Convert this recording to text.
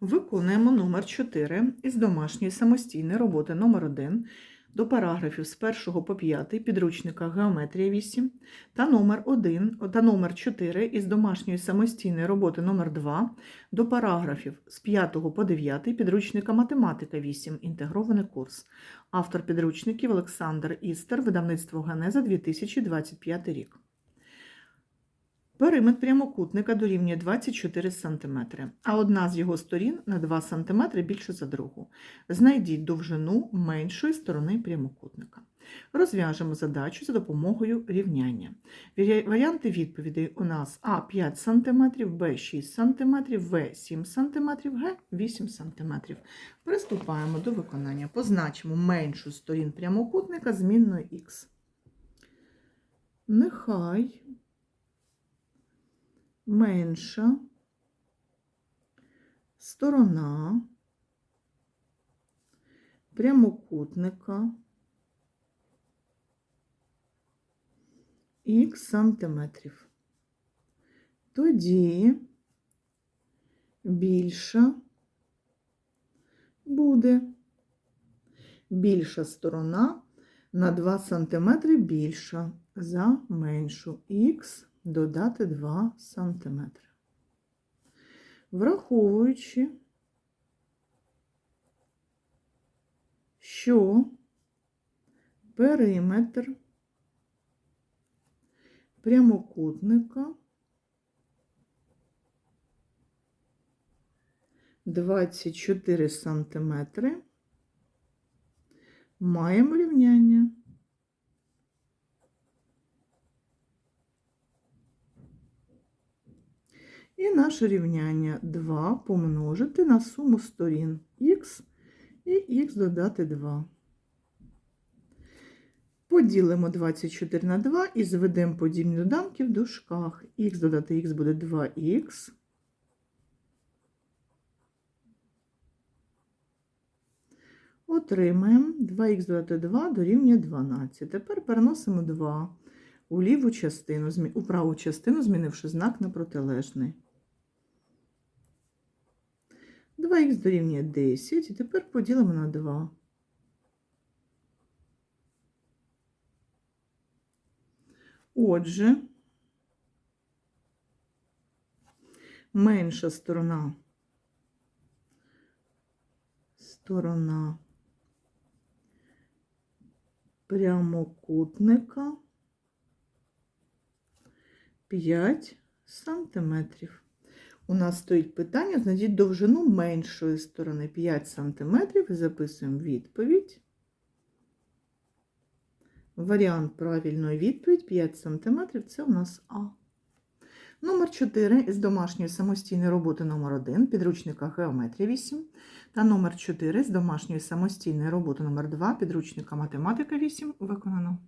Виконуємо номер 4 із домашньої самостійної роботи номер 1 до параграфів з 1 по 5 підручника Геометрія 8 та номер 1 та номер 4 із домашньої самостійної роботи номер 2 до параграфів з 5 по 9 підручника Математика 8 інтегрований курс. Автор підручників Олександр Істер, видавництво Генеза 2025 рік. Периметр прямокутника дорівнює 24 см, а одна з його сторін на 2 см більше за другу. Знайдіть довжину меншої сторони прямокутника. Розв'яжемо задачу за допомогою рівняння. Варіанти відповідей у нас А 5 см, Б 6 см, В 7 см, Г 8 см. Приступаємо до виконання. Позначимо меншу сторін прямокутника змінною х. Нехай менша сторона прямокутника х сантиметрів. Тоді більша буде більша сторона на 2 см більша за меншу х додати 2 см. Враховуючи, що периметр прямокутника 24 сантиметри маємо рівняння. І наше рівняння 2 помножити на суму сторін х і х додати 2. Поділимо 24 на 2 і зведемо подібні доданки в дужках. х додати х буде 2х. Отримаємо 2х додати 2 дорівнює 12. Тепер переносимо 2 у ліву частину, у праву частину, змінивши знак на протилежний. 2х дорівнює 10, і тепер поділимо на 2. Отже, менша сторона сторона прямокутника 5 сантиметрів. У нас стоїть питання, знайдіть довжину меншої сторони 5 сантиметрів і записуємо відповідь. Варіант правильної відповідь 5 см це у нас А. Номер 4 із домашньої самостійної роботи номер 1 підручника Геометрія 8 та номер 4 з домашньої самостійної роботи номер 2 підручника Математика 8 виконано.